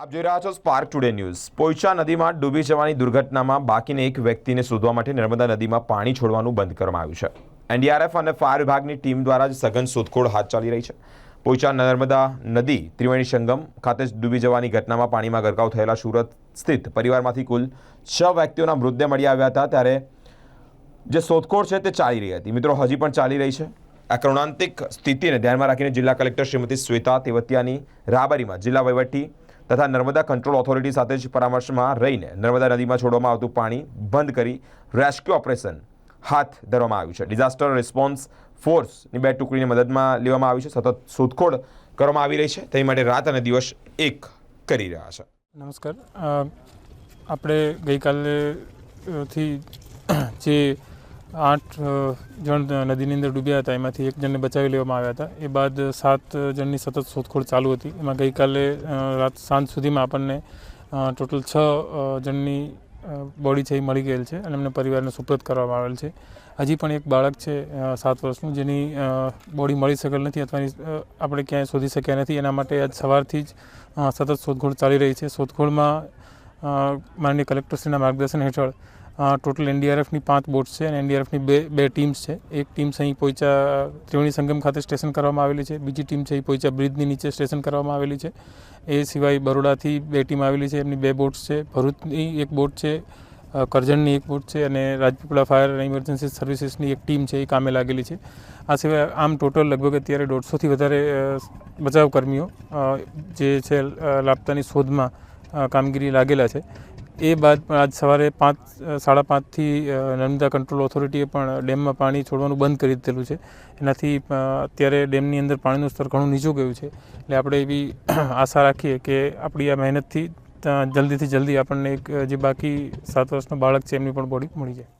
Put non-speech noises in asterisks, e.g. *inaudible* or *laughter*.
આપ જોઈ રહ્યા છો સ્પાર્ક ટુડે ન્યૂઝ પોઈચા નદીમાં ડૂબી જવાની દુર્ઘટનામાં બાકીને એક વ્યક્તિને શોધવા માટે નર્મદા નદીમાં પાણી છોડવાનું બંધ કરવામાં આવ્યું છે. એનડીઆરએફ અને ફાયર વિભાગની ટીમ દ્વારા જ સઘન શોધખોળ હાથ ચાલી રહી છે. પોઈચા નર્મદા નદી, ત્રિવેણી સંગમ ખાતે જ ડૂબી જવાની ઘટનામાં પાણીમાં ગરકાવ થયેલા સુરત સ્થિત પરિવારમાંથી કુલ છ વ્યક્તિઓના મૃતદેહ મળી આવ્યા હતા ત્યારે જે શોધખોળ છે તે ચાલી રહી હતી. મિત્રો, હજી પણ ચાલી રહી છે. આ કરુણાંતિક સ્થિતિને ધ્યાનમાં રાખીને જિલ્લા કલેક્ટર શ્રીમતી શ્વેતા તેવતિયાની રાહબરીમાં જિલ્લા વહીવટી તથા નર્મદા કંટ્રોલ ઓથોરિટી સાથે જ પરામર્શમાં રહીને નર્મદા નદીમાં છોડવામાં આવતું પાણી બંધ કરી રેસ્ક્યુ ઓપરેશન હાથ ધરવામાં આવ્યું છે. ડિઝાસ્ટર રિસ્પોન્સ ફોર્સની બે ટુકડીની મદદમાં લેવામાં આવી છે. સતત શોધખોળ કરવામાં આવી રહી છે. તે માટે રાત અને દિવસ એક કરી રહ્યા છે. નમસ્કાર. આપણે ગઈકાલે થી જે આઠ જણ નદીની અંદર ડૂબ્યા હતા. એમાંથી એક જણને બચાવી લેવામાં આવ્યા હતા. એ બાદ સાત જણની સતત શોધખોળ ચાલુ હતી. એમાં ગઈકાલે રાત સાંજ સુધીમાં આપણને ટોટલ છ જણની બોડી છે એ મળી ગયેલ છે અને એમને પરિવારને સુપ્રત કરવામાં આવેલ છે. હજી પણ એક બાળક છે સાત વર્ષનું, જેની બોડી મળી શકેલ નથી અથવા આપણે ક્યાંય શોધી શક્યા નથી. એના માટે આજ સવારથી જ સતત શોધખોળ ચાલી રહી છે. શોધખોળમાં માનનીય કલેક્ટરશ્રીના માર્ગદર્શન હેઠળ ટોટલ એનડીઆરએફની પાંચ બોટ્સ છે અને એનડીઆરએફની બે બે ટીમ્સ છે. એક ટીમ અહીં પોઈચા ત્રિવેણી સંગમ ખાતે સ્ટેશન કરવામાં આવેલી છે. બીજી ટીમ છે એ પોઈચા બ્રિજની નીચે સ્ટેશન કરવામાં આવેલી છે. એ સિવાય બરોડાથી બે ટીમ આવેલી છે. એમની બે બોટ્સ છે. ભરૂચની એક બોટ છે કરજણની એક બોટ છે અને રાજપીપળા ફાયર અને ઇમરજન્સી સર્વિસીસની એક ટીમ છે એ કામે લાગેલી છે. આ સિવાય આમ ટોટલ લગભગ અત્યારે દોઢસોથી વધારે બચાવકર્મીઓ બચાવ કર્મીઓ જે છે લાપતાની શોધમાં કામગીરી લાગેલા છે. એ બાદ પણ આજ સવારે પાંચ, સાડા પાંચથી નર્મદા કંટ્રોલ ઓથોરિટીએ પણ ડેમમાં પાણી છોડવાનું બંધ કરી દીધેલું છે. એનાથી અત્યારે ડેમની અંદર પાણીનું સ્તર ઘણું નીચું ગયું છે. એટલે આપણે એવી *clears throat* આશા રાખીએ કે આપણી આ મહેનતથી જલ્દીથી જલ્દી આપણને એક જે બાકી સાત વર્ષનો બાળક છે એમની પણ બોડી મળી જાય.